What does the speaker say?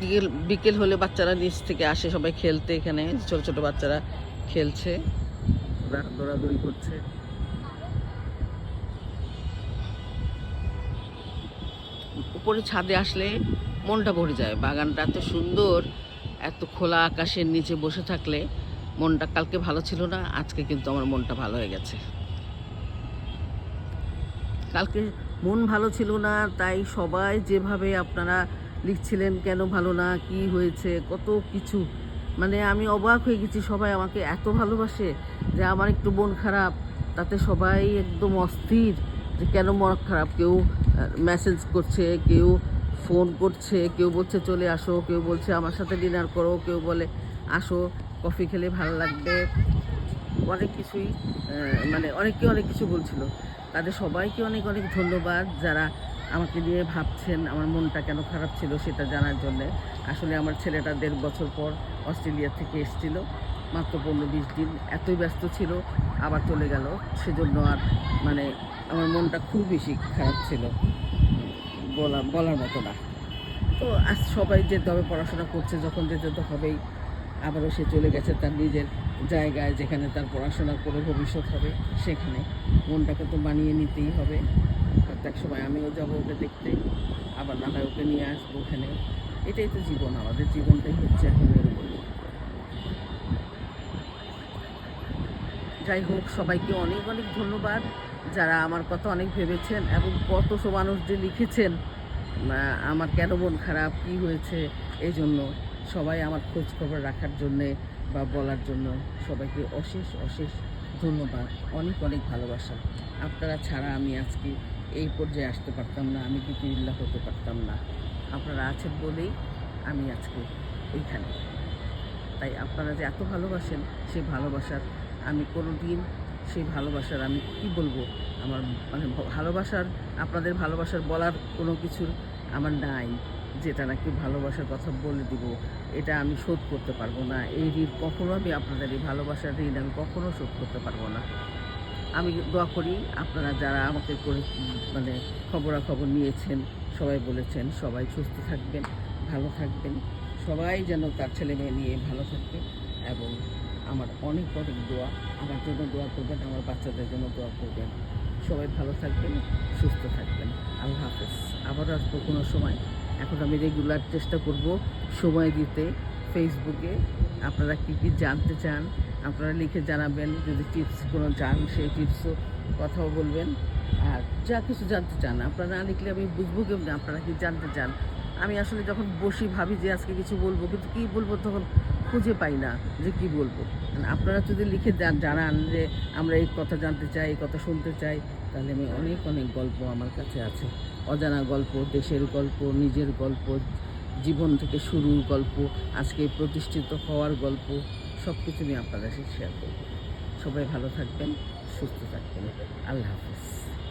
বিকেল বিকেল হলে বাচ্চারা নিচ থেকে আসে সবাই খেলতে এখানে ছোট ছোট বাচ্চারা খেলছে। দৌড়াদৌড়ি করছে। উপরে ছাদে আসলে মনটা ভরে যায়। বাগানটা এত সুন্দর এত খোলা আকাশের নিচে বসে থাকলে মনটা কালকে ভালো ছিল না আজকে কিন্তু আমার মনটা ভালো হয়ে গেছে। কালকে মন ভালো ছিল না তাই সবাই যেভাবে আপনারা লিখছিলেন, কেন ভালো না? কি হয়েছে? কত কিছু। মানে আমি অবাক হয়ে গেছি, সবাই আমাকে এত ভালোবাসে যে আমার একটু মন খারাপ। তাতে সবাই একদম অস্থির যে কেন মন খারাপ? কেউ মেসেজ করছে, কেউ ফোন করছে, কেউ বলছে, চলে আসো। কেউ বলছে, আমার সাথে ডিনার করো। কেউ বলে, আসো কফি খেলে ভালো লাগবে। অনেক কিছুই মানে অনেকে অনেক কিছু বলছিল। তাদের সবাইকে অনেক অনেক ধন্যবাদ। যারা আমাকে নিয়ে ভাবছেন, আমার মনটা কেন খারাপ ছিল সেটা জানার জন্যে। আসলে আমার ছেলেটা দেড় বছর পর অস্ট্রেলিয়া থেকে এসেছিল, মাত্র পনেরো বিশ দিন। এতই ব্যস্ত ছিল, আবার চলে গেল। সেজন্য আর মানে আমার মনটা খুব বেশি খারাপ ছিল। বলা বলার মতো না। তো আজ সবাই যেতে হবে পড়াশোনা করছে, যখন যেতে তো হবেই, আবারও সে চলে গেছে তার নিজের জায়গায়, যেখানে তার পড়াশোনা করে ভবিষ্যৎ হবে, সেখানে। মনটাকে তো বানিয়ে নিতেই হবে। এক সময় আমিও যাব ওকে দেখতে, আবার না ওকে নিয়ে আসব ওখানে। এটাই তো জীবন, আমাদের জীবনটাই হচ্ছে এখন এরকম। যাই হোক, সবাইকে অনেক অনেক ধন্যবাদ যারা আমার কথা অনেক ভেবেছেন এবং কত সব মানুষ যে লিখেছেন আমার কেন মন খারাপ, কি হয়েছে এই জন্য সবাই আমার খোঁজ খবর রাখার জন্যে বা বলার জন্য সবাইকে অশেষ অশেষ ধন্যবাদ, অনেক অনেক ভালোবাসা। আপনারা ছাড়া আমি আজকে এই পর্যায়ে আসতে পারতাম না, আমি বিপিল্লা হতে পারতাম না। আপনারা আছেন বলেই আমি আজকে এইখানে। তাই আপনারা যে এত ভালোবাসেন, সেই ভালোবাসার আমি কোনো দিন সেই ভালোবাসার আমি কি বলব? আমার মানে ভালোবাসার, আপনাদের ভালোবাসার বলার কোনো কিছুর আমার নাই, যেটা নাকি ভালোবাসার কথা বলে দিব। এটা আমি শোধ করতে পারব না। এই ঋণ কখনো আমি আপনাদের এই ভালোবাসার ঋণ আমি কখনো শোধ করতে পারব না। আমি দোয়া করি আপনারা যারা আমাকে করে মানে খবরাখবর নিয়েছেন, সবাই বলেছেন, সবাই সুস্থ থাকবেন, ভালো থাকবেন। সবাই যেন তার ছেলে মেয়ে নিয়ে ভালো থাকবে এবং আমার অনেক অনেক দোয়া, আমার জন্য দোয়া করবেন, আমার বাচ্চাদের জন্য দোয়া করবেন। সবাই ভালো থাকবেন, সুস্থ থাকবেন। আল্লাহ হাফেজ। আবার আসব কোনো সময়। এখন আমি রেগুলার চেষ্টা করব সময় দিতে। ফেসবুকে আপনারা কী কী জানতে চান, আপনারা লিখে জানাবেন, যদি টিপস কোনো চান সেই টিপসও কথাও বলবেন। আর যা কিছু জানতে চান, আপনারা না লিখলে আমি বুঝব কেমনি, আপনারা কি জানতে চান? আমি আসলে যখন বসি ভাবি যে আজকে কিছু বলব, কিন্তু কী বলব তখন খুঁজে পাই না যে কি বলব। আপনারা যদি লিখে জানান যে আমরা এই কথা জানতে চাই, এই কথা শুনতে চাই, তাহলে আমি অনেক অনেক গল্প আমার কাছে আছে। অজানা গল্প, দেশের গল্প, নিজের গল্প জীবন থেকে শুরুর গল্প, আজকে প্রতিষ্ঠিত হওয়ার গল্প সব কিছু আমি আপনাদের সাথে শেয়ার করব। সবাই ভালো থাকবেন, সুস্থ থাকবেন। আল্লাহ হাফিজ।